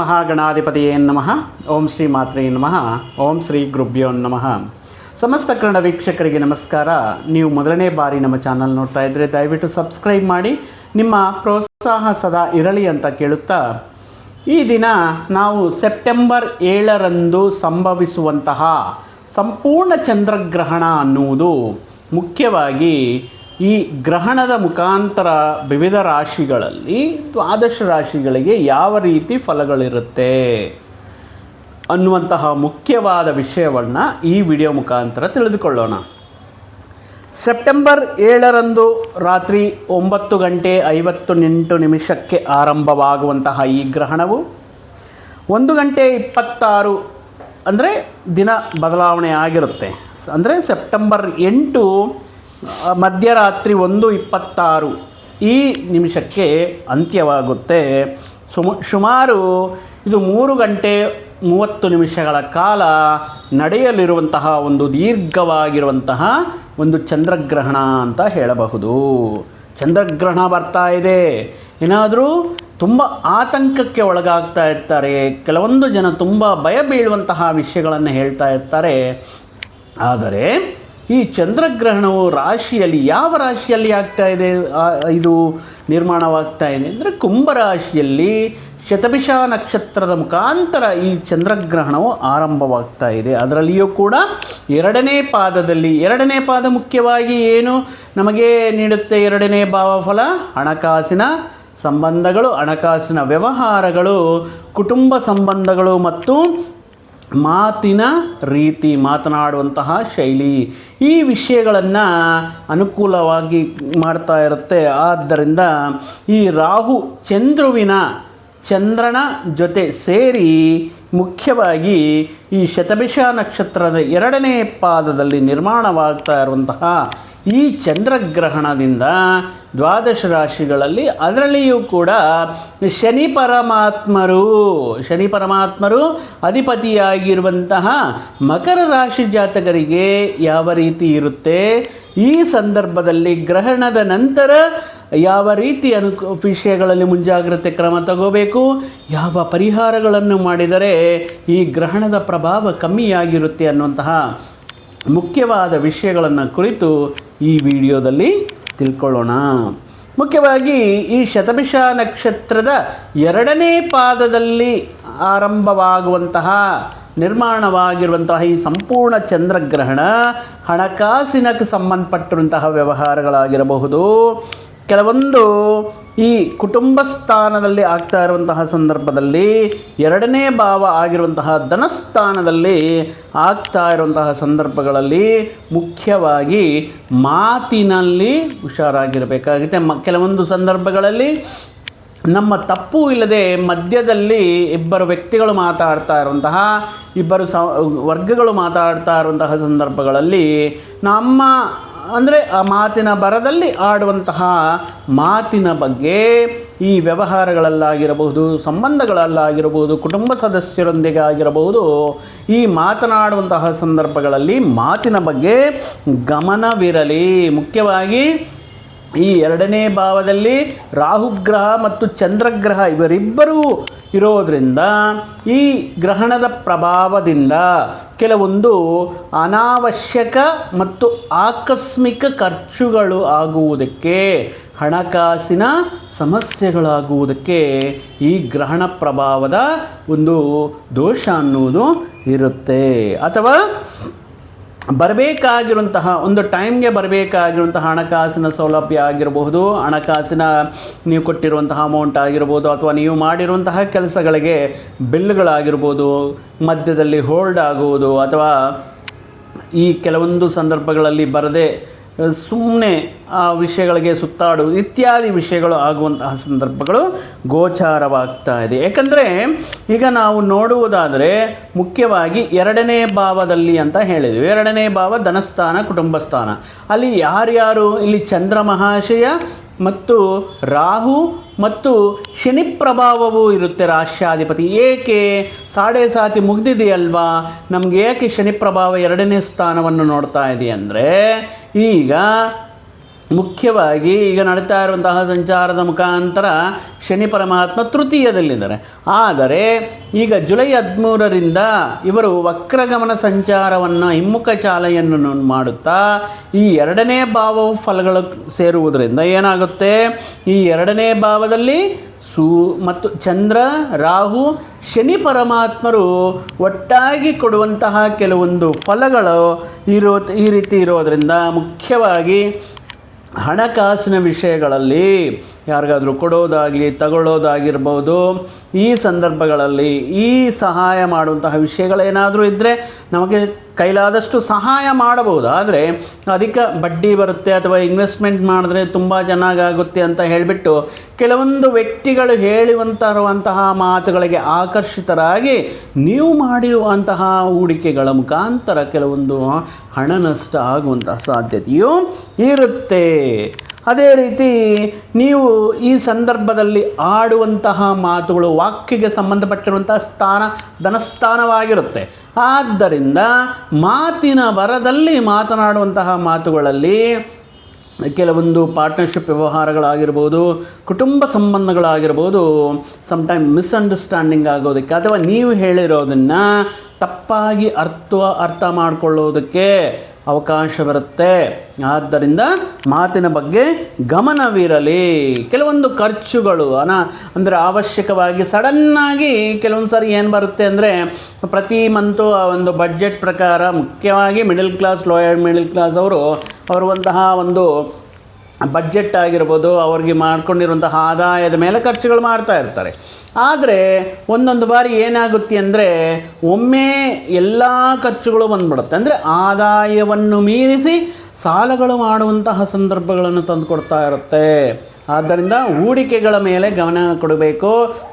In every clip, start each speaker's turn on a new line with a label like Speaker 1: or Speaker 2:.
Speaker 1: ಮಹಾಗಣಾಧಿಪತಿಯೇ ನಮಃ. ಓಂ ಶ್ರೀ ಮಾತ್ರೇ ನಮಃ. ಓಂ ಶ್ರೀ ಗುರುಭ್ಯೋ ನಮಃ. ಸಮಸ್ತ ಕನ್ನಡ ವೀಕ್ಷಕರಿಗೆ ನಮಸ್ಕಾರ. ನೀವು ಮೊದಲನೇ ಬಾರಿ ನಮ್ಮ ಚಾನಲ್ ನೋಡ್ತಾ ಇದ್ದರೆ ದಯವಿಟ್ಟು ಸಬ್ಸ್ಕ್ರೈಬ್ ಮಾಡಿ. ನಿಮ್ಮ ಪ್ರೋತ್ಸಾಹ ಸದಾ ಇರಲಿ ಅಂತ ಕೇಳುತ್ತಾ ಈ ದಿನ ನಾವು ಸೆಪ್ಟೆಂಬರ್ ಏಳರಂದು ಸಂಭವಿಸುವಂತಹ ಸಂಪೂರ್ಣ ಚಂದ್ರಗ್ರಹಣ ಅನ್ನುವುದು ಮುಖ್ಯವಾಗಿ ಈ ಗ್ರಹಣದ ಮುಖಾಂತರ ವಿವಿಧ ರಾಶಿಗಳಲ್ಲಿ ದ್ವಾದಶ ರಾಶಿಗಳಿಗೆ ಯಾವ ರೀತಿ ಫಲಗಳಿರುತ್ತೆ ಅನ್ನುವಂತಹ ಮುಖ್ಯವಾದ ವಿಷಯವನ್ನು ಈ ವಿಡಿಯೋ ಮುಖಾಂತರ ತಿಳಿದುಕೊಳ್ಳೋಣ. ಸೆಪ್ಟೆಂಬರ್ ಏಳರಂದು ರಾತ್ರಿ ಒಂಬತ್ತು ಗಂಟೆ ಐವತ್ತು ಎಂಟು ನಿಮಿಷಕ್ಕೆ ಆರಂಭವಾಗುವಂತಹ ಈ ಗ್ರಹಣವು ಒಂದು ಗಂಟೆ ಇಪ್ಪತ್ತಾರು ಅಂದರೆ ದಿನ ಬದಲಾವಣೆ ಆಗಿರುತ್ತೆ. ಅಂದರೆ ಸೆಪ್ಟೆಂಬರ್ ಎಂಟು ಮಧ್ಯರಾತ್ರಿ ಒಂದು ಇಪ್ಪತ್ತಾರು ಈ ನಿಮಿಷಕ್ಕೆ ಅಂತ್ಯವಾಗುತ್ತೆ. ಸುಮ, ಸುಮಾರು ಇದು ಮೂರು ಗಂಟೆ ಮೂವತ್ತು ನಿಮಿಷಗಳ ಕಾಲ ನಡೆಯಲಿರುವಂತಹ ಒಂದು ದೀರ್ಘವಾಗಿರುವಂತಹ ಒಂದು ಚಂದ್ರಗ್ರಹಣ ಅಂತ ಹೇಳಬಹುದು. ಚಂದ್ರಗ್ರಹಣ ಬರ್ತಾ ಇದೆ. ಏನಾದರೂ ತುಂಬ ಆತಂಕಕ್ಕೆ ಒಳಗಾಗ್ತಾ ಇರ್ತಾರೆ. ಕೆಲವೊಂದು ಜನ ತುಂಬ ಭಯ ಬೀಳುವಂತಹ ವಿಷಯಗಳನ್ನು ಹೇಳ್ತಾ ಇರ್ತಾರೆ. ಆದರೆ ಈ ಚಂದ್ರಗ್ರಹಣವು ರಾಶಿಯಲ್ಲಿ ಯಾವ ರಾಶಿಯಲ್ಲಿ ಆಗ್ತಾ ಇದೆ? ಇದು ನಿರ್ಮಾಣವಾಗ್ತಾ ಇದೆ ಅಂದರೆ ಕುಂಭರಾಶಿಯಲ್ಲಿ ಶತಭಿಷ ನಕ್ಷತ್ರದ ಮುಖಾಂತರ ಈ ಚಂದ್ರಗ್ರಹಣವು ಆರಂಭವಾಗ್ತಾ ಇದೆ. ಅದರಲ್ಲಿಯೂ ಕೂಡ ಎರಡನೇ ಪಾದದಲ್ಲಿ, ಎರಡನೇ ಪಾದ ಮುಖ್ಯವಾಗಿ ಏನು ನಮಗೆ ನೀಡುತ್ತೆ? ಎರಡನೇ ಭಾವಫಲ, ಹಣಕಾಸಿನ ಸಂಬಂಧಗಳು, ಹಣಕಾಸಿನ ವ್ಯವಹಾರಗಳು, ಕುಟುಂಬ ಸಂಬಂಧಗಳು ಮತ್ತು ಮಾತಿನ ರೀತಿ ಮಾತನಾಡುವಂತಹ ಶೈಲಿ. ಈ ವಿಷಯಗಳನ್ನು ಅನುಕೂಲವಾಗಿ ಮಾಡ್ತಾ ಇರುತ್ತೆ. ಆದ್ದರಿಂದ ಈ ರಾಹು ಚಂದ್ರುವಿನ ಚಂದ್ರನ ಜೊತೆ ಸೇರಿ ಮುಖ್ಯವಾಗಿ ಈ ಶತಭಿಷ ನಕ್ಷತ್ರದ ಎರಡನೇ ಪಾದದಲ್ಲಿ ನಿರ್ಮಾಣವಾಗ್ತಾ ಇರುವಂತಹ ಈ ಚಂದ್ರಗ್ರಹಣದಿಂದ ದ್ವಾದಶ ರಾಶಿಗಳಲ್ಲಿ ಅದರಲ್ಲಿಯೂ ಕೂಡ ಶನಿ ಪರಮಾತ್ಮರು ಶನಿ ಪರಮಾತ್ಮರು ಅಧಿಪತಿಯಾಗಿರುವಂತಹ ಮಕರ ರಾಶಿ ಜಾತಕರಿಗೆ ಯಾವ ರೀತಿ ಇರುತ್ತೆ? ಈ ಸಂದರ್ಭದಲ್ಲಿ ಗ್ರಹಣದ ನಂತರ ಯಾವ ರೀತಿ ಅನು ವಿಷಯಗಳಲ್ಲಿ ಮುಂಜಾಗ್ರತೆ ಕ್ರಮ ತಗೋಬೇಕು? ಯಾವ ಪರಿಹಾರಗಳನ್ನು ಮಾಡಿದರೆ ಈ ಗ್ರಹಣದ ಪ್ರಭಾವ ಕಮ್ಮಿಯಾಗಿರುತ್ತೆ ಅನ್ನುವಂತಹ ಮುಖ್ಯವಾದ ವಿಷಯಗಳನ್ನು ಕುರಿತು ಈ ವಿಡಿಯೋದಲ್ಲಿ ತಿಳ್ಕೊಳ್ಳೋಣ. ಮುಖ್ಯವಾಗಿ ಈ ಶತಭಿಷ ನಕ್ಷತ್ರದ ಎರಡನೇ ಪಾದದಲ್ಲಿ ಆರಂಭವಾಗುವಂತಹ, ನಿರ್ಮಾಣವಾಗಿರುವಂತಹ ಈ ಸಂಪೂರ್ಣ ಚಂದ್ರಗ್ರಹಣ ಹಣಕಾಸಿನಕ್ಕೆ ಸಂಬಂಧಪಟ್ಟಿರುವಂತಹ ವ್ಯವಹಾರಗಳಾಗಿರಬಹುದು. ಕೆಲವೊಂದು ಈ ಕುಟುಂಬ ಸ್ಥಾನದಲ್ಲಿ ಆಗ್ತಾ ಇರುವಂತಹ ಸಂದರ್ಭದಲ್ಲಿ ಎರಡನೇ ಭಾವ ಆಗಿರುವಂತಹ ಧನಸ್ಥಾನದಲ್ಲಿ ಆಗ್ತಾ ಇರುವಂತಹ ಸಂದರ್ಭಗಳಲ್ಲಿ ಮುಖ್ಯವಾಗಿ ಮಾತಿನಲ್ಲಿ ಹುಷಾರಾಗಿರಬೇಕಾಗುತ್ತೆ. ಮ, ಕೆಲವೊಂದು ಸಂದರ್ಭಗಳಲ್ಲಿ ನಮ್ಮ ತಪ್ಪು ಇಲ್ಲದೆ ಮಧ್ಯದಲ್ಲಿ ಇಬ್ಬರು ವ್ಯಕ್ತಿಗಳು ಮಾತಾಡ್ತಾ ಇರುವಂತಹ, ಇಬ್ಬರು ಸ, ವರ್ಗಗಳು ಮಾತಾಡ್ತಾ ಇರುವಂತಹ ಸಂದರ್ಭಗಳಲ್ಲಿ ನಮ್ಮ ಅಂದರೆ ಆ ಮಾತಿನ ಬರದಲ್ಲಿ ಆಡುವಂತಹ ಮಾತಿನ ಬಗ್ಗೆ ಈ ವ್ಯವಹಾರಗಳಲ್ಲಾಗಿರಬಹುದು, ಸಂಬಂಧಗಳಲ್ಲಾಗಿರಬಹುದು, ಕುಟುಂಬ ಸದಸ್ಯರೊಂದಿಗೆ ಆಗಿರಬಹುದು ಈ ಮಾತನಾಡುವಂತಹ ಸಂದರ್ಭಗಳಲ್ಲಿ ಮಾತಿನ ಬಗ್ಗೆ ಗಮನವಿರಲಿ. ಮುಖ್ಯವಾಗಿ ಈ ಎರಡನೇ ಭಾವದಲ್ಲಿ ರಾಹುಗ್ರಹ ಮತ್ತು ಚಂದ್ರಗ್ರಹ ಇವರಿಬ್ಬರೂ ಇರೋದರಿಂದ ಈ ಗ್ರಹಣದ ಪ್ರಭಾವದಿಂದ ಕೆಲವೊಂದು ಅನಾವಶ್ಯಕ ಮತ್ತು ಆಕಸ್ಮಿಕ ಖರ್ಚುಗಳು ಆಗುವುದಕ್ಕೆ, ಹಣಕಾಸಿನ ಸಮಸ್ಯೆಗಳಾಗುವುದಕ್ಕೆ ಈ ಗ್ರಹಣ ಪ್ರಭಾವದ ಒಂದು ದೋಷ ಅನ್ನುವುದು ಇರುತ್ತೆ. ಅಥವಾ ಬರಬೇಕಾಗಿರುವಂತಹ, ಒಂದು ಟೈಮ್ಗೆ ಬರಬೇಕಾಗಿರುವಂತಹ ಹಣಕಾಸಿನ ಸೌಲಭ್ಯ ಆಗಿರಬಹುದು, ಹಣಕಾಸಿನ ನೀವು ಕೊಟ್ಟಿರುವಂತಹ ಅಮೌಂಟ್ ಆಗಿರ್ಬೋದು ಅಥವಾ ನೀವು ಮಾಡಿರುವಂತಹ ಕೆಲಸಗಳಿಗೆ ಬಿಲ್ಗಳಾಗಿರ್ಬೋದು ಮಧ್ಯದಲ್ಲಿ ಹೋಲ್ಡ್ ಆಗುವುದು, ಅಥವಾ ಈ ಕೆಲವೊಂದು ಸಂದರ್ಭಗಳಲ್ಲಿ ಬರದೆ ಸುಮ್ಮನೆ ಆ ವಿಷಯಗಳಿಗೆ ಸುತ್ತಾಡುವುದು ಇತ್ಯಾದಿ ವಿಷಯಗಳು ಆಗುವಂತಹ ಸಂದರ್ಭಗಳು ಗೋಚಾರವಾಗ್ತಾ ಇದೆ. ಏಕೆಂದರೆ ಈಗ ನಾವು ನೋಡುವುದಾದರೆ ಮುಖ್ಯವಾಗಿ ಎರಡನೇ ಭಾವದಲ್ಲಿ ಅಂತ ಹೇಳಿದ್ವಿ. ಎರಡನೇ ಭಾವ ಧನಸ್ಥಾನ ಕುಟುಂಬ ಸ್ಥಾನ ಅಲ್ಲಿ ಯಾರ್ಯಾರು? ಇಲ್ಲಿ ಚಂದ್ರ ಮಹಾಶಯ ಮತ್ತು ರಾಹು ಮತ್ತು ಶನಿ ಪ್ರಭಾವವೂ ಇರುತ್ತೆ ರಾಶ್ಯಾಧಿಪತಿ ಏಕೆ? ಸಾಡೆ ಸಾತಿ ಮುಗ್ದಿದೆಯಲ್ವಾ? ನಮಗೆ ಏಕೆ ಶನಿ ಪ್ರಭಾವ ಎರಡನೇ ಸ್ಥಾನವನ್ನು ನೋಡ್ತಾ ಇದೆ ಅಂದರೆ ಈಗ ಮುಖ್ಯವಾಗಿ ಈಗ ನಡೀತಾ ಇರುವಂತಹ ಸಂಚಾರದ ಮುಖಾಂತರ ಶನಿ ಪರಮಾತ್ಮ ತೃತೀಯದಲ್ಲಿದ್ದಾರೆ. ಆದರೆ ಈಗ ಜುಲೈ ಹದಿಮೂರರಿಂದ ಇವರು ವಕ್ರಗಮನ ಸಂಚಾರವನ್ನು ಹಿಮ್ಮುಖ ಚಾಲೆಯನ್ನು ಮಾಡುತ್ತಾ ಈ ಎರಡನೇ ಭಾವ ಫಲಗಳು ಸೇರುವುದರಿಂದ ಏನಾಗುತ್ತೆ? ಈ ಎರಡನೇ ಭಾವದಲ್ಲಿ ಸೂ ಮತ್ತು ಚಂದ್ರ, ರಾಹು, ಶನಿ ಪರಮಾತ್ಮರು ಒಟ್ಟಾಗಿ ಕೊಡುವಂತಹ ಕೆಲವೊಂದು ಫಲಗಳು ಇರೋ ಈ ರೀತಿ ಇರೋದರಿಂದ ಮುಖ್ಯವಾಗಿ ಹಣಕಾಸಿನ ವಿಷಯಗಳಲ್ಲಿ ಯಾರಿಗಾದರೂ ಕೊಡೋದಾಗಲಿ, ತಗೊಳ್ಳೋದಾಗಿರ್ಬೋದು, ಈ ಸಂದರ್ಭಗಳಲ್ಲಿ ಈ ಸಹಾಯ ಮಾಡುವಂತಹ ವಿಷಯಗಳೇನಾದರೂ ಇದ್ದರೆ ನಮಗೆ ಕೈಲಾದಷ್ಟು ಸಹಾಯ ಮಾಡಬಹುದು. ಆದರೆ ಅಧಿಕ ಬಡ್ಡಿ ಬರುತ್ತೆ ಅಥವಾ ಇನ್ವೆಸ್ಟ್ಮೆಂಟ್ ಮಾಡಿದ್ರೆ ತುಂಬ ಚೆನ್ನಾಗಾಗುತ್ತೆ ಅಂತ ಹೇಳಿಬಿಟ್ಟು ಕೆಲವೊಂದು ವ್ಯಕ್ತಿಗಳು ಹೇಳುವಂತಹ ಮಾತುಗಳಿಗೆ ಆಕರ್ಷಿತರಾಗಿ ನೀವು ಮಾಡಿರುವಂತಹ ಹೂಡಿಕೆಗಳ ಮುಖಾಂತರ ಕೆಲವೊಂದು ಹಣ ನಷ್ಟ ಆಗುವಂತಹ ಸಾಧ್ಯತೆಯೂ ಇರುತ್ತೆ. ಅದೇ ರೀತಿ ನೀವು ಈ ಸಂದರ್ಭದಲ್ಲಿ ಆಡುವಂತಹ ಮಾತುಗಳು ವಾಕ್ಯಗೆ ಸಂಬಂಧಪಟ್ಟಿರುವಂತಹ ಸ್ಥಾನ, ಧನಸ್ಥಾನವಾಗಿರುತ್ತೆ. ಆದ್ದರಿಂದ ಮಾತಿನ ಬರದಲ್ಲಿ ಮಾತನಾಡುವಂತಹ ಮಾತುಗಳಲ್ಲಿ ಕೆಲವೊಂದು ಪಾರ್ಟ್ನರ್ಶಿಪ್ ವ್ಯವಹಾರಗಳಾಗಿರ್ಬೋದು, ಕುಟುಂಬ ಸಂಬಂಧಗಳಾಗಿರ್ಬೋದು ಸಮ್ಟೈಮ್ ಮಿಸ್ಅಂಡರ್ಸ್ಟ್ಯಾಂಡಿಂಗ್ ಆಗೋದಕ್ಕೆ ಅಥವಾ ನೀವು ಹೇಳಿರೋದನ್ನು ತಪ್ಪಾಗಿ ಅರ್ಥ ಅರ್ಥ ಮಾಡಿಕೊಳ್ಳೋದಕ್ಕೆ ಅವಕಾಶ ಬರುತ್ತೆ. ಆದ್ದರಿಂದ ಮಾತಿನ ಬಗ್ಗೆ ಗಮನವಿರಲಿ. ಕೆಲವೊಂದು ಖರ್ಚುಗಳು, ಅನ, ಅಂದರೆ ಅವಶ್ಯಕವಾಗಿ ಸಡನ್ನಾಗಿ ಕೆಲವೊಂದು ಸಾರಿ ಏನು ಬರುತ್ತೆ ಅಂದರೆ ಪ್ರತಿ ಮಂತು ಆ ಒಂದು ಬಡ್ಜೆಟ್ ಪ್ರಕಾರ ಮುಖ್ಯವಾಗಿ middle class lower middle class ಅವರು ಅವರುವಂತಹ ಒಂದು ಬಡ್ಜೆಟ್ ಆಗಿರ್ಬೋದು, ಅವ್ರಿಗೆ ಮಾಡ್ಕೊಂಡಿರುವಂತಹ ಆದಾಯದ ಮೇಲೆ ಖರ್ಚುಗಳು ಮಾಡ್ತಾ ಇರ್ತಾರೆ. ಆದರೆ ಒಂದೊಂದು ಬಾರಿ ಏನಾಗುತ್ತೆ ಅಂದರೆ ಒಮ್ಮೆ ಎಲ್ಲ ಖರ್ಚುಗಳು ಬಂದ್ಬಿಡುತ್ತೆ. ಅಂದರೆ ಆದಾಯವನ್ನು ಮೀರಿಸಿ ಸಾಲಗಳು ಮಾಡುವಂತಹ ಸಂದರ್ಭಗಳನ್ನು ತಂದುಕೊಡ್ತಾ ಇರುತ್ತೆ. ಆದ್ದರಿಂದ ಹೂಡಿಕೆಗಳ ಮೇಲೆ ಗಮನ ಕೊಡಬೇಕು,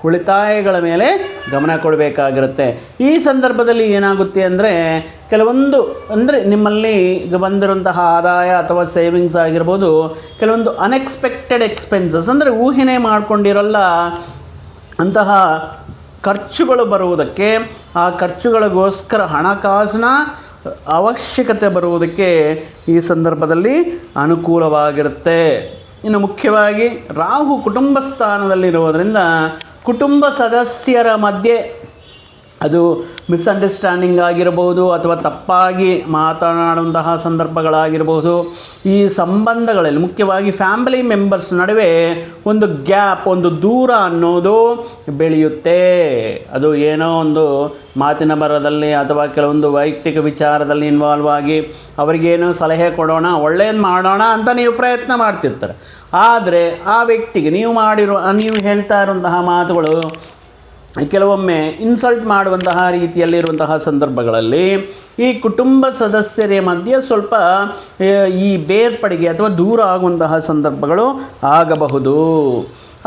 Speaker 1: ಉಳಿತಾಯಗಳ ಮೇಲೆ ಗಮನ ಕೊಡಬೇಕಾಗಿರುತ್ತೆ. ಈ ಸಂದರ್ಭದಲ್ಲಿ ಏನಾಗುತ್ತೆ ಅಂದರೆ, ಕೆಲವೊಂದು, ಅಂದರೆ ನಿಮ್ಮಲ್ಲಿ ಬಂದಿರುವಂತಹ ಆದಾಯ ಅಥವಾ ಸೇವಿಂಗ್ಸ್ ಆಗಿರ್ಬೋದು, ಕೆಲವೊಂದು ಅನ್ಎಕ್ಸ್ಪೆಕ್ಟೆಡ್ ಎಕ್ಸ್ಪೆನ್ಸಸ್ ಅಂದರೆ ಊಹೆನೇ ಮಾಡ್ಕೊಂಡಿರಲ್ಲ, ಅಂತಹ ಖರ್ಚುಗಳು ಬರುವುದಕ್ಕೆ, ಆ ಖರ್ಚುಗಳಿಗೋಸ್ಕರ ಹಣಕಾಸಿನ ಅವಶ್ಯಕತೆ ಬರುವುದಕ್ಕೆ ಈ ಸಂದರ್ಭದಲ್ಲಿ ಅನುಕೂಲವಾಗಿರುತ್ತೆ. ಇನ್ನು ಮುಖ್ಯವಾಗಿ ರಾಹು ಕುಟುಂಬ ಸ್ಥಾನದಲ್ಲಿರುವುದರಿಂದ ಕುಟುಂಬ ಸದಸ್ಯರ ಮಧ್ಯೆ ಅದು ಮಿಸ್ಅಂಡರ್ಸ್ಟ್ಯಾಂಡಿಂಗ್ ಆಗಿರಬಹುದು ಅಥವಾ ತಪ್ಪಾಗಿ ಮಾತನಾಡುವಂತಹ ಸಂದರ್ಭಗಳಾಗಿರಬಹುದು. ಈ ಸಂಬಂಧಗಳಲ್ಲಿ ಮುಖ್ಯವಾಗಿ ಫ್ಯಾಮಿಲಿ ಮೆಂಬರ್ಸ್ ನಡುವೆ ಒಂದು ಗ್ಯಾಪ್, ಒಂದು ದೂರ ಅನ್ನೋದು ಬೆಳೆಯುತ್ತೆ. ಅದು ಏನೋ ಒಂದು ಮಾತಿನ ಬರದಲ್ಲಿ ಅಥವಾ ಕೆಲವೊಂದು ವೈಯಕ್ತಿಕ ವಿಚಾರದಲ್ಲಿ ಇನ್ವಾಲ್ವ್ ಆಗಿ ಅವರಿಗೇನು ಸಲಹೆ ಕೊಡೋಣ ಒಳ್ಳೆಯದು ಮಾಡೋಣ ಅಂತ ನೀವು ಪ್ರಯತ್ನ ಮಾಡ್ತಿರ್ತಾರೆ. ಆದರೆ ಆ ವ್ಯಕ್ತಿಗೆ ನೀವು ಮಾಡಿರೋ ನೀವು ಹೇಳ್ತಾ ಇರುವಂತಹ ಮಾತುಗಳು ಕೆಲವೊಮ್ಮೆ ಇನ್ಸಲ್ಟ್ ಮಾಡುವಂತಹ ರೀತಿಯಲ್ಲಿರುವಂತಹ ಸಂದರ್ಭಗಳಲ್ಲಿ ಈ ಕುಟುಂಬ ಸದಸ್ಯರ ಮಧ್ಯೆ ಸ್ವಲ್ಪ ಈ ಬೇರ್ಪಡಿಗೆ ಅಥವಾ ದೂರ ಆಗುವಂತಹ ಸಂದರ್ಭಗಳು ಆಗಬಹುದು.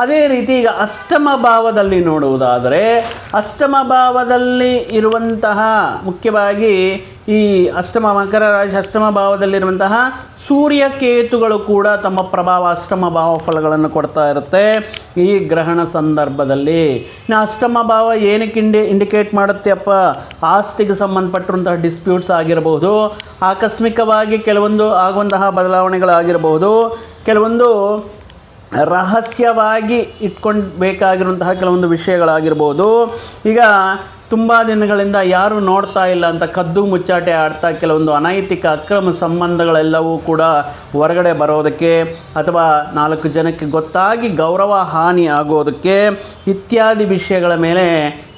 Speaker 1: ಅದೇ ರೀತಿ ಈಗ ಅಷ್ಟಮ ಭಾವದಲ್ಲಿ ನೋಡುವುದಾದರೆ ಅಷ್ಟಮ ಭಾವದಲ್ಲಿ ಇರುವಂತಹ ಮುಖ್ಯವಾಗಿ ಈ ಅಷ್ಟಮ ಮಕರ ರಾಶಿ ಅಷ್ಟಮ ಭಾವದಲ್ಲಿರುವಂತಹ ಸೂರ್ಯ ಕೇತುಗಳು ಕೂಡ ತಮ್ಮ ಪ್ರಭಾವ ಅಷ್ಟಮ ಭಾವ ಫಲಗಳನ್ನು ಕೊಡ್ತಾ ಇರುತ್ತೆ ಈ ಗ್ರಹಣ ಸಂದರ್ಭದಲ್ಲಿ. ಇನ್ನು ಅಷ್ಟಮ ಭಾವ ಏನಕ್ಕೆ ಇಂಡಿ ಇಂಡಿಕೇಟ್ ಮಾಡುತ್ತೆ ಅಪ್ಪ? ಆಸ್ತಿಗೆ ಸಂಬಂಧಪಟ್ಟಿರುವಂತಹ ಡಿಸ್ಪ್ಯೂಟ್ಸ್ ಆಗಿರಬಹುದು ಆಕಸ್ಮಿಕವಾಗಿ ಕೆಲವೊಂದು ಆಗುವಂತಹ ಬದಲಾವಣೆಗಳಾಗಿರಬಹುದು ಕೆಲವೊಂದು ರಹಸ್ಯವಾಗಿ ಇಟ್ಕೊಂಡು ಬೇಕಾಗಿರುವಂತಹ ಕೆಲವೊಂದು ವಿಷಯಗಳಾಗಿರ್ಬೋದು. ಈಗ ತುಂಬ ದಿನಗಳಿಂದ ಯಾರು ನೋಡ್ತಾ ಇಲ್ಲ ಅಂತ ಕದ್ದು ಮುಚ್ಚಾಟೆ ಆಡ್ತಾ ಕೆಲವೊಂದು ಅನೈತಿಕ ಅಕ್ರಮ ಸಂಬಂಧಗಳೆಲ್ಲವೂ ಕೂಡ ಹೊರಗಡೆ ಬರೋದಕ್ಕೆ ಅಥವಾ ನಾಲ್ಕು ಜನಕ್ಕೆ ಗೊತ್ತಾಗಿ ಗೌರವ ಹಾನಿ ಆಗೋದಕ್ಕೆ ಇತ್ಯಾದಿ ವಿಷಯಗಳ ಮೇಲೆ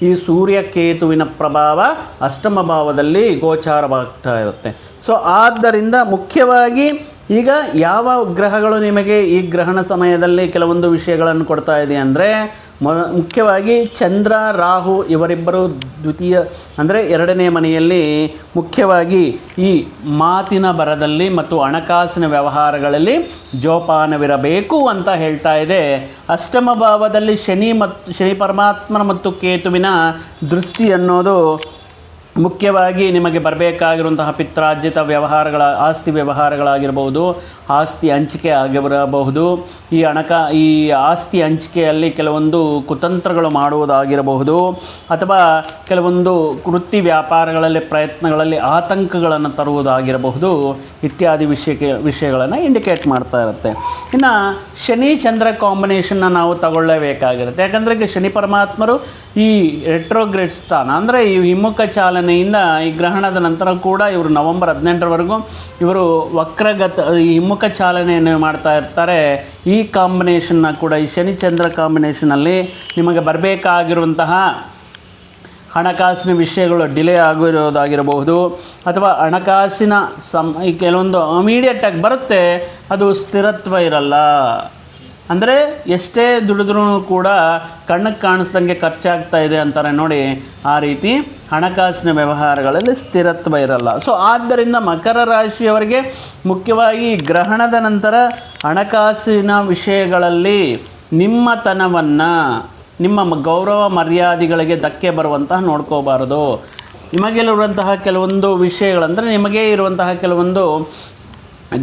Speaker 1: ಈ ಸೂರ್ಯಕೇತುವಿನ ಪ್ರಭಾವ ಅಷ್ಟಮ ಭಾವದಲ್ಲಿ ಗೋಚಾರವಾಗ್ತಾ ಇರುತ್ತೆ. ಸೊ ಆದ್ದರಿಂದ ಮುಖ್ಯವಾಗಿ ಈಗ ಯಾವ ಗ್ರಹಗಳು ನಿಮಗೆ ಈ ಗ್ರಹಣ ಸಮಯದಲ್ಲಿ ಕೆಲವೊಂದು ವಿಷಯಗಳನ್ನು ಕೊಡ್ತಾ ಇದೆ ಅಂದರೆ, ಮ, ಮುಖ್ಯವಾಗಿ ಚಂದ್ರ, ರಾಹು ಇವರಿಬ್ಬರು ದ್ವಿತೀಯ, ಅಂದರೆ ಎರಡನೇ ಮನೆಯಲ್ಲಿ ಮುಖ್ಯವಾಗಿ ಈ ಮಾತಿನ ಬರದಲ್ಲಿ ಮತ್ತು ಹಣಕಾಸಿನ ವ್ಯವಹಾರಗಳಲ್ಲಿ ಜೋಪಾನವಿರಬೇಕು ಅಂತ ಹೇಳ್ತಾ ಇದೆ. ಅಷ್ಟಮ ಭಾವದಲ್ಲಿ ಶನಿ ಮತ್ತು ಶನಿ ಪರಮಾತ್ಮನ ಮತ್ತು ಕೇತುವಿನ ದೃಷ್ಟಿ ಅನ್ನೋದು ಮುಖ್ಯವಾಗಿ ನಿಮಗೆ ಬರಬೇಕಾಗಿರುವಂತಹ ಪಿತ್ರಾರ್ಜಿತ ವ್ಯವಹಾರಗಳ, ಆಸ್ತಿ ವ್ಯವಹಾರಗಳಾಗಿರ್ಬೋದು, ಆಸ್ತಿ ಹಂಚಿಕೆ ಆಗಿರಬಹುದು, ಈ ಹಣಕ ಈ ಆಸ್ತಿ ಹಂಚಿಕೆಯಲ್ಲಿ ಕೆಲವೊಂದು ಕುತಂತ್ರಗಳು ಮಾಡುವುದಾಗಿರಬಹುದು, ಅಥವಾ ಕೆಲವೊಂದು ವೃತ್ತಿ ವ್ಯಾಪಾರಗಳಲ್ಲಿ, ಪ್ರಯತ್ನಗಳಲ್ಲಿ ಆತಂಕಗಳನ್ನು ತರುವುದಾಗಿರಬಹುದು ಇತ್ಯಾದಿ ವಿಷಯಕ್ಕೆ ವಿಷಯಗಳನ್ನು ಇಂಡಿಕೇಟ್ ಮಾಡ್ತಾ ಇರುತ್ತೆ. ಇನ್ನು ಶನಿ ಚಂದ್ರ ಕಾಂಬಿನೇಷನ್ನ ನಾವು ತಗೊಳ್ಳೇಬೇಕಾಗಿರುತ್ತೆ. ಯಾಕಂದರೆ ಶನಿ ಪರಮಾತ್ಮರು ಈ ರೆಟ್ರೋಗ್ರೇಡ್ ಸ್ಥಾನ, ಅಂದರೆ ಈ ಹಿಮ್ಮುಖ ಚಾಲನೆಯಿಂದ ಈ ಗ್ರಹಣದ ನಂತರ ಕೂಡ ಇವರು ನವೆಂಬರ್ ಹದಿನೆಂಟರವರೆಗೂ ಇವರು ವಕ್ರಗತ, ಈ ಹಿಮ್ಮುಖ ಚಾಲನೆಯನ್ನು ಮಾಡ್ತಾ ಇರ್ತಾರೆ. ಈ ಕಾಂಬಿನೇಷನ್ನ ಕೂಡ, ಈ ಶನಿ ಚಂದ್ರ ಕಾಂಬಿನೇಷನಲ್ಲಿ ನಿಮಗೆ ಬರಬೇಕಾಗಿರುವಂತಹ ಹಣಕಾಸಿನ ವಿಷಯಗಳು ಡಿಲೇ ಆಗಿರೋದಾಗಿರಬಹುದು ಅಥವಾ ಹಣಕಾಸಿನ ಈ ಕೆಲವೊಂದು ಇಮಿಡಿಯೇಟಾಗಿ ಬರುತ್ತೆ, ಅದು ಸ್ಥಿರತ್ವ ಇರಲ್ಲ. ಅಂದರೆ ಎಷ್ಟೇ ದುಡಿದ್ರೂ ಕೂಡ ಕಣ್ಣಿಗೆ ಕಾಣಿಸ್ದಂಗೆ ಖರ್ಚಾಗ್ತಾ ಇದೆ ಅಂತಾರೆ ನೋಡಿ ಆ ರೀತಿ. ಹಣಕಾಸಿನ ವ್ಯವಹಾರಗಳಲ್ಲಿ ಸ್ಥಿರತ್ವ ಇರಲ್ಲ. ಸೊ ಆದ್ದರಿಂದ ಮಕರ ರಾಶಿಯವರಿಗೆ ಮುಖ್ಯವಾಗಿ ಗ್ರಹಣದ ನಂತರ ಹಣಕಾಸಿನ ವಿಷಯಗಳಲ್ಲಿ ನಿಮ್ಮತನವನ್ನು, ನಿಮ್ಮ ಗೌರವ ಮರ್ಯಾದೆಗಳಿಗೆ ಧಕ್ಕೆ ಬರುವಂತಹ ನೋಡ್ಕೋಬಾರದು. ನಿಮಗಿರುವಂತಹ ಕೆಲವೊಂದು ವಿಷಯಗಳಂದರೆ ನಿಮಗೆ ಇರುವಂತಹ ಕೆಲವೊಂದು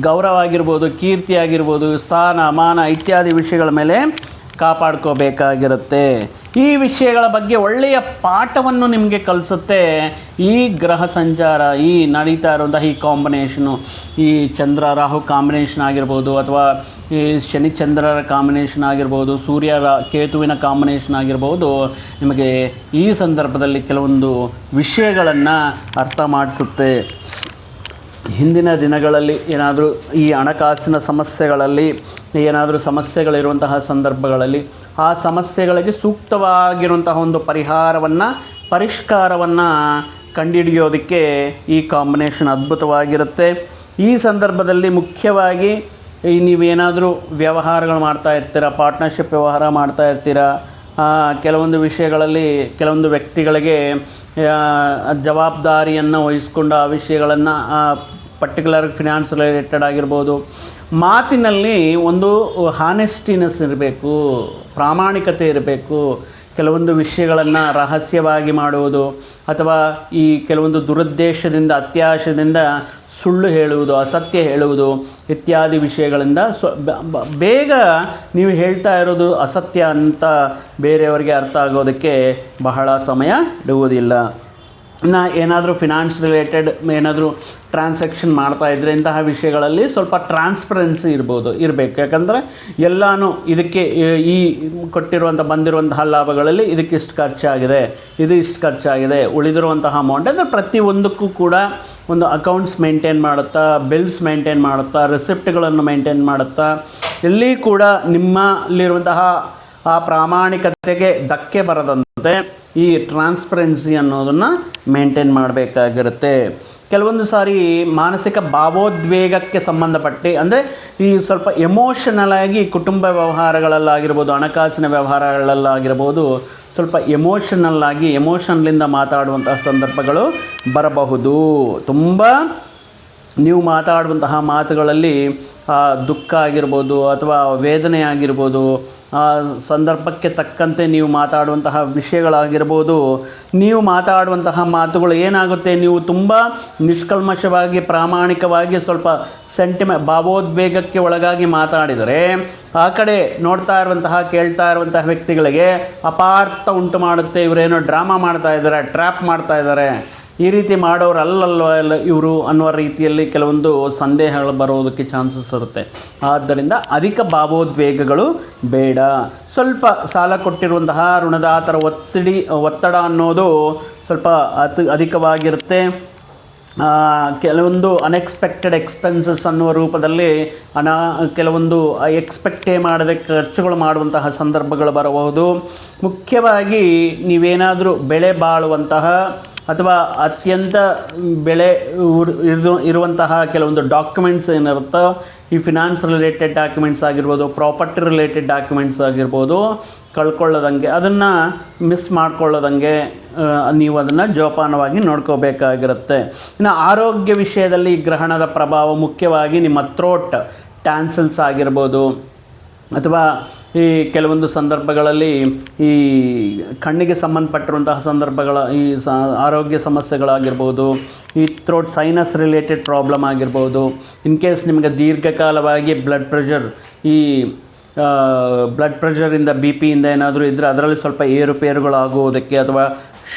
Speaker 1: ಗೌರವ ಆಗಿರ್ಬೋದು, ಕೀರ್ತಿ ಆಗಿರ್ಬೋದು, ಸ್ಥಾನ, ಮಾನ ಇತ್ಯಾದಿ ವಿಷಯಗಳ ಮೇಲೆ ಕಾಪಾಡ್ಕೋಬೇಕಾಗಿರುತ್ತೆ. ಈ ವಿಷಯಗಳ ಬಗ್ಗೆ ಒಳ್ಳೆಯ ಪಾಠವನ್ನು ನಿಮಗೆ ಕಲಿಸುತ್ತೆ ಈ ಗ್ರಹ ಸಂಚಾರ, ಈ ನಡೀತಾ ಇರುವಂತಹ ಈ ಕಾಂಬಿನೇಷನು ಈ ಚಂದ್ರ ರಾಹು ಕಾಂಬಿನೇಷನ್ ಆಗಿರ್ಬೋದು ಅಥವಾ ಈ ಶನಿ ಚಂದ್ರರ ಕಾಂಬಿನೇಷನ್ ಆಗಿರ್ಬೋದು, ಸೂರ್ಯ ಕೇತುವಿನ ಕಾಂಬಿನೇಷನ್ ಆಗಿರ್ಬೋದು, ನಿಮಗೆ ಈ ಸಂದರ್ಭದಲ್ಲಿ ಕೆಲವೊಂದು ವಿಷಯಗಳನ್ನು ಅರ್ಥ ಮಾಡಿಸುತ್ತೆ. ಹಿಂದಿನ ದಿನಗಳಲ್ಲಿ ಏನಾದರೂ ಈ ಹಣಕಾಸಿನ ಸಮಸ್ಯೆಗಳಲ್ಲಿ ಏನಾದರೂ ಸಮಸ್ಯೆಗಳಿರುವಂತಹ ಸಂದರ್ಭಗಳಲ್ಲಿ ಆ ಸಮಸ್ಯೆಗಳಿಗೆ ಸೂಕ್ತವಾಗಿರುವಂತಹ ಒಂದು ಪರಿಹಾರವನ್ನು, ಪರಿಷ್ಕಾರವನ್ನು ಕಂಡುಹಿಡಿಯೋದಕ್ಕೆ ಈ ಕಾಂಬಿನೇಷನ್ ಅದ್ಭುತವಾಗಿರುತ್ತೆ. ಈ ಸಂದರ್ಭದಲ್ಲಿ ಮುಖ್ಯವಾಗಿ ಈ ನೀವೇನಾದರೂ ವ್ಯವಹಾರಗಳು ಮಾಡ್ತಾ ಇರ್ತೀರ ಪಾರ್ಟ್ನರ್ಶಿಪ್ ವ್ಯವಹಾರ ಮಾಡ್ತಾ ಇರ್ತೀರ ಕೆಲವೊಂದು ವಿಷಯಗಳಲ್ಲಿ ಕೆಲವೊಂದು ವ್ಯಕ್ತಿಗಳಿಗೆ ಜವಾಬ್ದಾರಿಯನ್ನು ವಹಿಸ್ಕೊಂಡು ಆ ವಿಷಯಗಳನ್ನು ಪರ್ಟಿಕ್ಯುಲರ್ ಫಿನಾನ್ಸ್ ರಿಲೇಟೆಡ್ ಆಗಿರ್ಬೋದು. ಮಾತಿನಲ್ಲಿ ಒಂದು ಹಾನೆಸ್ಟಿನೆಸ್ ಇರಬೇಕು, ಪ್ರಾಮಾಣಿಕತೆ ಇರಬೇಕು, ಕೆಲವೊಂದು ವಿಷಯಗಳನ್ನು ರಹಸ್ಯವಾಗಿ ಮಾಡುವುದು, ಅಥವಾ ಈ ಕೆಲವೊಂದು ದುರುದ್ದೇಶದಿಂದ, ಅತ್ಯಾಶದಿಂದ ಸುಳ್ಳು ಹೇಳುವುದು, ಅಸತ್ಯ ಹೇಳುವುದು ಇತ್ಯಾದಿ ವಿಷಯಗಳಿಂದ ಸ್ವ ಬೇಗ ನೀವು ಹೇಳ್ತಾ ಇರೋದು ಅಸತ್ಯ ಅಂತ ಬೇರೆಯವರಿಗೆ ಅರ್ಥ ಆಗೋದಕ್ಕೆ ಬಹಳ ಸಮಯ ಇಡುವುದಿಲ್ಲ. ಇನ್ನು ಏನಾದರೂ ಫಿನಾನ್ಸ್ ರಿಲೇಟೆಡ್ ಏನಾದರೂ ಟ್ರಾನ್ಸಾಕ್ಷನ್ ಮಾಡ್ತಾ ಇದ್ದರೆ ಇಂತಹ ವಿಷಯಗಳಲ್ಲಿ ಸ್ವಲ್ಪ ಟ್ರಾನ್ಸ್ಪರೆನ್ಸಿ ಇರ್ಬೋದು, ಇರಬೇಕು. ಯಾಕಂದರೆ ಎಲ್ಲನೂ ಇದಕ್ಕೆ ಈ ಕೊಟ್ಟಿರುವಂಥ ಬಂದಿರುವಂತಹ ಲಾಭಗಳಲ್ಲಿ ಇದಕ್ಕೆ ಇಷ್ಟು ಖರ್ಚಾಗಿದೆ, ಇದು ಇಷ್ಟು ಖರ್ಚಾಗಿದೆ, ಉಳಿದಿರುವಂತಹ ಅಮೌಂಟ್ ಅಂದರೆ ಪ್ರತಿಯೊಂದಕ್ಕೂ ಕೂಡ ಒಂದು ಅಕೌಂಟ್ಸ್ ಮೇಂಟೈನ್ ಮಾಡುತ್ತಾ ಬಿಲ್ಸ್ ಮೇಂಟೈನ್ ಮಾಡುತ್ತಾ ರೆಸಿಪ್ಟ್ಗಳನ್ನು ಮೇಂಟೈನ್ ಮಾಡುತ್ತಾ ಎಲ್ಲಿ ಕೂಡ ನಿಮ್ಮಲ್ಲಿರುವಂತಹ ಆ ಪ್ರಾಮಾಣಿಕತೆಗೆ ಧಕ್ಕೆ ಬರದಂತೆ ಈ ಟ್ರಾನ್ಸ್ಪರೆನ್ಸಿ ಅನ್ನೋದನ್ನು ಮೇಂಟೈನ್ ಮಾಡಬೇಕಾಗಿರುತ್ತೆ. ಕೆಲವೊಂದು ಸಾರಿ ಮಾನಸಿಕ ಭಾವೋದ್ವೇಗಕ್ಕೆ ಸಂಬಂಧಪಟ್ಟು, ಅಂದರೆ ಈ ಸ್ವಲ್ಪ ಎಮೋಷನಲ್ ಆಗಿ ಕುಟುಂಬ ವ್ಯವಹಾರಗಳಲ್ಲಾಗಿರ್ಬೋದು, ಹಣಕಾಸಿನ ವ್ಯವಹಾರಗಳಲ್ಲಾಗಿರ್ಬೋದು ಸ್ವಲ್ಪ ಎಮೋಷನಲ್ ಆಗಿ ಎಮೋಷನ್ಲಿಂದ ಮಾತಾಡುವಂತಹ ಸಂದರ್ಭಗಳು ಬರಬಹುದು. ತುಂಬ ನೀವು ಮಾತಾಡುವಂತಹ ಮಾತುಗಳಲ್ಲಿ ದುಃಖ ಆಗಿರ್ಬೋದು ಅಥವಾ ವೇದನೆ ಆಗಿರ್ಬೋದು, ಆ, ಸಂದರ್ಭಕ್ಕೆ ತಕ್ಕಂತೆ ನೀವು ಮಾತಾಡುವಂತಹ ವಿಷಯಗಳಾಗಿರ್ಬೋದು, ನೀವು ಮಾತಾಡುವಂತಹ ಮಾತುಗಳು ಏನಾಗುತ್ತೆ? ನೀವು ತುಂಬ ನಿಷ್ಕಲ್ಮಶವಾಗಿ, ಪ್ರಾಮಾಣಿಕವಾಗಿ ಸ್ವಲ್ಪ ಸೆಂಟಿಮೆ ಭಾವೋದ್ವೇಗಕ್ಕೆ ಒಳಗಾಗಿ ಮಾತಾಡಿದರೆ ಆ ಕಡೆ ನೋಡ್ತಾ ಇರುವಂತಹ, ಕೇಳ್ತಾ ಇರುವಂತಹ ವ್ಯಕ್ತಿಗಳಿಗೆ ಅಪಾರ್ಥ ಉಂಟು ಮಾಡುತ್ತೆ. ಇವರೇನೋ ಡ್ರಾಮಾ ಮಾಡ್ತಾ ಇದ್ದಾರೆ, ಟ್ರ್ಯಾಪ್ ಮಾಡ್ತಾ ಇದ್ದಾರೆ. ಈ ರೀತಿ ಮಾಡೋರು ಅಲ್ಲಲ್ವ ಎಲ್ಲ ಇವರು ಅನ್ನುವ ರೀತಿಯಲ್ಲಿ ಕೆಲವೊಂದು ಸಂದೇಹಗಳು ಬರೋದಕ್ಕೆ ಚಾನ್ಸಸ್ ಇರುತ್ತೆ. ಆದ್ದರಿಂದ ಅಧಿಕ ಭಾವೋದ್ವೇಗಗಳು ಬೇಡ. ಸ್ವಲ್ಪ ಸಾಲ ಕೊಟ್ಟಿರುವಂತಹ ಋಣದಾತರ ಒತ್ತಡಿ, ಒತ್ತಡ ಅನ್ನೋದು ಸ್ವಲ್ಪ ಅತಿ ಅಧಿಕವಾಗಿರುತ್ತೆ. ಕೆಲವೊಂದು ಅನ್ಎಕ್ಸ್ಪೆಕ್ಟೆಡ್ ಎಕ್ಸ್ಪೆನ್ಸಸ್ ಅನ್ನುವ ರೂಪದಲ್ಲಿ ಅನಾ ಕೆಲವೊಂದು ಎಕ್ಸ್ಪೆಕ್ಟೇ ಮಾಡದೆ ಖರ್ಚುಗಳು ಮಾಡುವಂತಹ ಸಂದರ್ಭಗಳು ಬರಬಹುದು. ಮುಖ್ಯವಾಗಿ ನೀವೇನಾದರೂ ಬೆಳೆ ಬಾಳುವಂತಹ ಅಥವಾ ಅತ್ಯಂತ ಬೆಳೆ ಇರು ಇರುವಂತಹ ಕೆಲವೊಂದು ಡಾಕ್ಯುಮೆಂಟ್ಸ್ ಏನಿರುತ್ತೋ, ಈ ಫಿನಾನ್ಸ್ ರಿಲೇಟೆಡ್ ಡಾಕ್ಯುಮೆಂಟ್ಸ್ ಆಗಿರ್ಬೋದು ಪ್ರಾಪರ್ಟಿ ರಿಲೇಟೆಡ್ ಡಾಕ್ಯುಮೆಂಟ್ಸ್ ಆಗಿರ್ಬೋದು, ಕಳ್ಕೊಳ್ಳೋದಂಗೆ, ಅದನ್ನು ಮಿಸ್ ಮಾಡ್ಕೊಳ್ಳೋದಂಗೆ ನೀವು ಅದನ್ನು ಜೋಪಾನವಾಗಿ ನೋಡ್ಕೋಬೇಕಾಗಿರುತ್ತೆ. ಇನ್ನು ಆರೋಗ್ಯ ವಿಷಯದಲ್ಲಿ ಗ್ರಹಣದ ಪ್ರಭಾವ ಮುಖ್ಯವಾಗಿ ನಿಮ್ಮ ಥ್ರೋಟ್ ಟ್ಯಾನ್ಸಲ್ಸ್ ಆಗಿರ್ಬೋದು, ಅಥವಾ ಈ ಕೆಲವೊಂದು ಸಂದರ್ಭಗಳಲ್ಲಿ ಈ ಕಣ್ಣಿಗೆ ಸಂಬಂಧಪಟ್ಟಿರುವಂತಹ ಸಂದರ್ಭಗಳ, ಈ ಸ, ಆರೋಗ್ಯ ಸಮಸ್ಯೆಗಳಾಗಿರ್ಬೋದು, ಈ ಥ್ರೋಟ್ ಸೈನಸ್ ರಿಲೇಟೆಡ್ ಪ್ರಾಬ್ಲಮ್ ಆಗಿರ್ಬೋದು ಇನ್ ಕೇಸ್ ನಿಮಗೆ ದೀರ್ಘಕಾಲವಾಗಿ ಬ್ಲಡ್ ಪ್ರೆಷರ್ ಈ ಬ್ಲಡ್ ಪ್ರೆಷರಿಂದ ಬಿ ಪಿಯಿಂದ ಏನಾದರೂ ಇದ್ದರೆ ಅದರಲ್ಲಿ ಸ್ವಲ್ಪ ಏರುಪೇರುಗಳಾಗುವುದಕ್ಕೆ ಅಥವಾ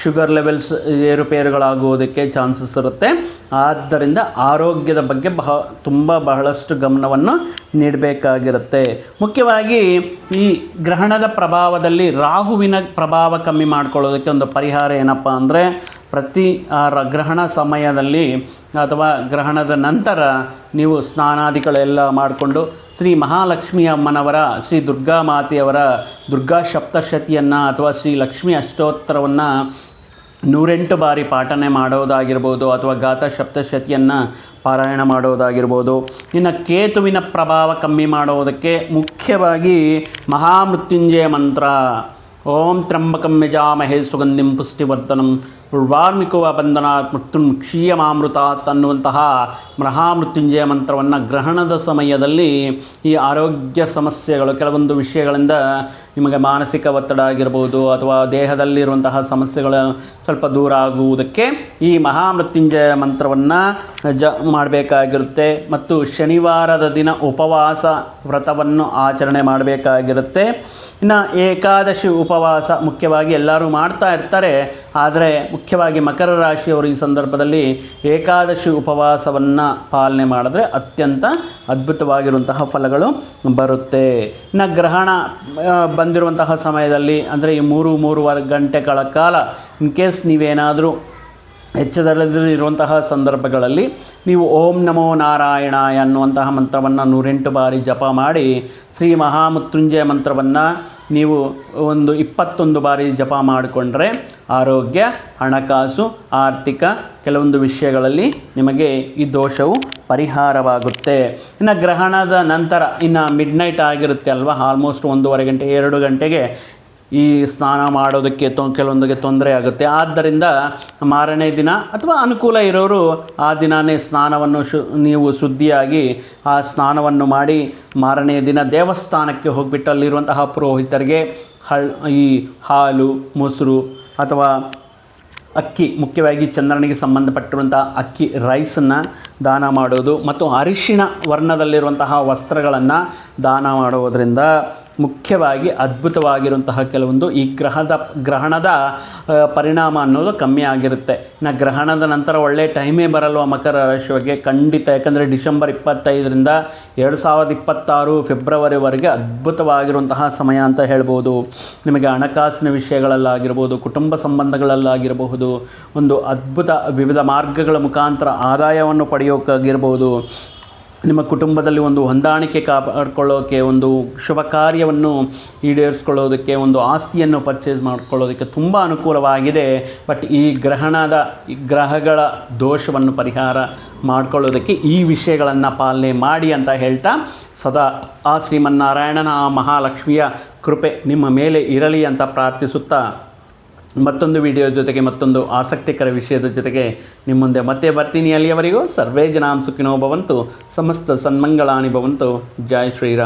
Speaker 1: ಶುಗರ್ ಲೆವೆಲ್ಸ್ ಏರುಪೇರುಗಳಾಗುವುದಕ್ಕೆ ಚಾನ್ಸಸ್ ಇರುತ್ತೆ. ಆದ್ದರಿಂದ ಆರೋಗ್ಯದ ಬಗ್ಗೆ ಬಹ, ತುಂಬ ಬಹಳಷ್ಟು ಗಮನವನ್ನು ನೀಡಬೇಕಾಗಿರುತ್ತೆ. ಮುಖ್ಯವಾಗಿ ಈ ಗ್ರಹಣದ ಪ್ರಭಾವದಲ್ಲಿ ರಾಹುವಿನ ಪ್ರಭಾವ ಕಮ್ಮಿ ಮಾಡ್ಕೊಳ್ಳೋದಕ್ಕೆ ಒಂದು ಪರಿಹಾರ ಏನಪ್ಪ ಅಂದರೆ, ಪ್ರತಿ ಗ್ರಹಣ ಸಮಯದಲ್ಲಿ ಅಥವಾ ಗ್ರಹಣದ ನಂತರ ನೀವು ಸ್ನಾನಾದಿಗಳೆಲ್ಲ ಮಾಡಿಕೊಂಡು ಶ್ರೀ ಮಹಾಲಕ್ಷ್ಮಿ ಅಮ್ಮನವರ, ಶ್ರೀ ದುರ್ಗಾ ಮಾತೆಯವರ ದುರ್ಗಾ ಸಪ್ತಶತಿಯನ್ನು ಅಥವಾ ಶ್ರೀ ಲಕ್ಷ್ಮಿ ಅಷ್ಟೋತ್ತರವನ್ನು ನೂರೆಂಟು ಬಾರಿ ಪಾಠನೆ ಮಾಡೋದಾಗಿರ್ಬೋದು ಅಥವಾ ಗಾತ ಸಪ್ತಶತಿಯನ್ನು ಪಾರಾಯಣ ಮಾಡೋದಾಗಿರ್ಬೋದು. ಇನ್ನು ಕೇತುವಿನ ಪ್ರಭಾವ ಕಮ್ಮಿ ಮಾಡೋದಕ್ಕೆ ಮುಖ್ಯವಾಗಿ ಮಹಾಮೃತ್ಯುಂಜಯ ಮಂತ್ರ. ಓಂ ತ್ರಂಬಕಂ ಯಜಾಮಹೇ ಸುಗಂಧಿಂ ಪುಷ್ಟಿವರ್ಧನಂ. ಉರ್ವಾರ್ಮಿಕುವ ಬಂಧನಾತ್ ಮೃತ್ಯುನ್ ಕ್ಷೀಯಮಾಮೃತಾತ್ ಅನ್ನುವಂತಹ ಮೃಹಾಮೃತ್ಯುಂಜಯ ಮಂತ್ರವನ್ನು ಗ್ರಹಣದ ಸಮಯದಲ್ಲಿ ಈ ಆರೋಗ್ಯ ಸಮಸ್ಯೆಗಳು ಕೆಲವೊಂದು ವಿಷಯಗಳಿಂದ ನಿಮಗೆ ಮಾನಸಿಕ ಒತ್ತಡ ಆಗಿರ್ಬೋದು ಅಥವಾ ದೇಹದಲ್ಲಿರುವಂತಹ ಸಮಸ್ಯೆಗಳ ಸ್ವಲ್ಪ ದೂರ ಆಗುವುದಕ್ಕೆ ಈ ಮಹಾಮೃತ್ಯುಂಜಯ ಮಂತ್ರವನ್ನು ಜ ಮಾಡಬೇಕಾಗಿರುತ್ತೆ ಮತ್ತು ಶನಿವಾರದ ದಿನ ಉಪವಾಸ ವ್ರತವನ್ನು ಆಚರಣೆ ಮಾಡಬೇಕಾಗಿರುತ್ತೆ. ಇನ್ನು ಏಕಾದಶಿ ಉಪವಾಸ ಮುಖ್ಯವಾಗಿ ಎಲ್ಲರೂ ಮಾಡ್ತಾ ಇರ್ತಾರೆ. ಆದರೆ ಮುಖ್ಯವಾಗಿ ಮಕರ ರಾಶಿಯವರು ಈ ಸಂದರ್ಭದಲ್ಲಿ ಏಕಾದಶಿ ಉಪವಾಸವನ್ನು ಪಾಲನೆ ಮಾಡಿದ್ರೆ ಅತ್ಯಂತ ಅದ್ಭುತವಾಗಿರುವಂತಹ ಫಲಗಳು ಬರುತ್ತೆ. ಇನ್ನು ಗ್ರಹಣ ಆ, ಬಂದಿರುವಂತಹ ಸಮಯದಲ್ಲಿ, ಅಂದರೆ ಈ ಮೂರು, ಮೂರುವರೆ ಗಂಟೆಗಳ ಕಾಲ ಇನ್ ಕೇಸ್ ನೀವೇನಾದರೂ ಇರುವಂತಹ ಸಂದರ್ಭಗಳಲ್ಲಿ, ನೀವು ಓಂ ನಮೋ ನಾರಾಯಣ ಎನ್ನುವಂತಹ ಮಂತ್ರವನ್ನು ನೂರೆಂಟು ಬಾರಿ ಜಪ ಮಾಡಿ, ಶ್ರೀ ಮಹಾಮೃತ್ಯುಂಜಯ ಮಂತ್ರವನ್ನು ನೀವು ಒಂದು ಇಪ್ಪತ್ತೊಂದು ಬಾರಿ ಜಪ ಮಾಡಿಕೊಂಡ್ರೆ, ಆರೋಗ್ಯ, ಹಣಕಾಸು, ಆರ್ಥಿಕ, ಕೆಲವೊಂದು ವಿಷಯಗಳಲ್ಲಿ ನಿಮಗೆ ಈ ದೋಷವು ಪರಿಹಾರವಾಗುತ್ತೆ. ಇನ್ನು ಗ್ರಹಣದ ನಂತರ ಇನ್ನು ಮಿಡ್ ನೈಟ್ ಆಗಿರುತ್ತೆ ಅಲ್ವಾ? ಆಲ್ಮೋಸ್ಟ್ ಒಂದೂವರೆ ಗಂಟೆ, ಎರಡು ಗಂಟೆಗೆ ಈ ಸ್ನಾನ ಮಾಡೋದಕ್ಕೆ ತೊ ಕೆಲವೊಂದಿಗೆ ತೊಂದರೆ ಆಗುತ್ತೆ. ಆದ್ದರಿಂದ ಮಾರನೇ ದಿನ ಅಥವಾ ಅನುಕೂಲ ಇರೋರು ಆ ದಿನವೇ ಸ್ನಾನವನ್ನು ಶು, ನೀವು ಶುದ್ಧಿಯಾಗಿ ಆ ಸ್ನಾನವನ್ನು ಮಾಡಿ ಮಾರನೇ ದಿನ ದೇವಸ್ಥಾನಕ್ಕೆ ಹೋಗಿಬಿಟ್ಟು ಅಲ್ಲಿರುವಂತಹ ಪುರೋಹಿತರಿಗೆ ಹಳ್, ಈ ಹಾಲು, ಮೊಸರು ಅಥವಾ ಅಕ್ಕಿ ಮುಖ್ಯವಾಗಿ ಚಂದ್ರನಿಗೆ ಸಂಬಂಧಪಟ್ಟಿರುವಂಥ ಅಕ್ಕಿ ರೈಸನ್ನು ದಾನ ಮಾಡೋದು ಮತ್ತು ಅರಿಶಿಣ ವರ್ಣದಲ್ಲಿರುವಂತಹ ವಸ್ತ್ರಗಳನ್ನು ದಾನ ಮಾಡುವುದರಿಂದ ಮುಖ್ಯವಾಗಿ ಅದ್ಭುತವಾಗಿರುವಂತಹ ಕೆಲವೊಂದು ಈ ಗ್ರಹದ, ಗ್ರಹಣದ ಪರಿಣಾಮ ಅನ್ನೋದು ಕಮ್ಮಿ ಆಗಿರುತ್ತೆ. ಇನ್ನು ಗ್ರಹಣದ ನಂತರ ಒಳ್ಳೆಯ ಟೈಮೇ ಬರಲ್ವ ಮಕರ ರಾಶಿಯವರಿಗೆ? ಖಂಡಿತ. ಯಾಕಂದರೆ ಡಿಸೆಂಬರ್ ಇಪ್ಪತ್ತೈದರಿಂದ ಎರಡು ಸಾವಿರದ ಇಪ್ಪತ್ತಾರು ಫೆಬ್ರವರಿವರೆಗೆ ಅದ್ಭುತವಾಗಿರುವಂತಹ ಸಮಯ ಅಂತ ಹೇಳ್ಬೋದು. ನಿಮಗೆ ಹಣಕಾಸಿನ ವಿಷಯಗಳಲ್ಲಾಗಿರ್ಬೋದು, ಕುಟುಂಬ ಸಂಬಂಧಗಳಲ್ಲಾಗಿರಬಹುದು, ಒಂದು ಅದ್ಭುತ ವಿವಿಧ ಮಾರ್ಗಗಳ ಮುಖಾಂತರ ಆದಾಯವನ್ನು ಪಡೆಯೋಕ್ಕಾಗಿರ್ಬೋದು ನಿಮ್ಮ ಕುಟುಂಬದಲ್ಲಿ ಒಂದು ಹೊಂದಾಣಿಕೆ ಕಾಪಾಡ್ಕೊಳ್ಳೋಕ್ಕೆ ಒಂದು ಶುಭ ಕಾರ್ಯವನ್ನು ಈಡೇರಿಸ್ಕೊಳ್ಳೋದಕ್ಕೆ, ಒಂದು ಆಸ್ತಿಯನ್ನು ಪರ್ಚೇಸ್ ಮಾಡ್ಕೊಳ್ಳೋದಕ್ಕೆ ತುಂಬ ಅನುಕೂಲವಾಗಿದೆ. ಬಟ್ ಈ ಗ್ರಹಣದ ಗ್ರಹಗಳ ದೋಷವನ್ನು ಪರಿಹಾರ ಮಾಡ್ಕೊಳ್ಳೋದಕ್ಕೆ ಈ ವಿಷಯಗಳನ್ನು ಪಾಲನೆ ಮಾಡಿ ಅಂತ ಹೇಳ್ತಾ ಸದಾ ಆ ಶ್ರೀಮನ್ನಾರಾಯಣನ ಮಹಾಲಕ್ಷ್ಮಿಯ ಕೃಪೆ ನಿಮ್ಮ ಮೇಲೆ ಇರಲಿ ಅಂತ ಪ್ರಾರ್ಥಿಸುತ್ತಾ ಮತ್ತೊಂದು ವಿಡಿಯೋ ಜೊತೆಗೆ ಮತ್ತೊಂದು ಆಸಕ್ತಿಕರ ವಿಷಯದ ಜೊತೆಗೆ ನಿಮ್ಮ ಮುಂದೆ ಮತ್ತೆ ಬರ್ತೀನಿ ಅಲ್ಲಿಯವರೆಗೂ. ಸರ್ವೇ ಜನಾಂ ಸುಖಿನೋ ಭವಂತು, ಸಮಸ್ತ ಸನ್ಮಂಗಳಾನಿ ಭವಂತು. ಜೈ ಶ್ರೀರಾಮ್.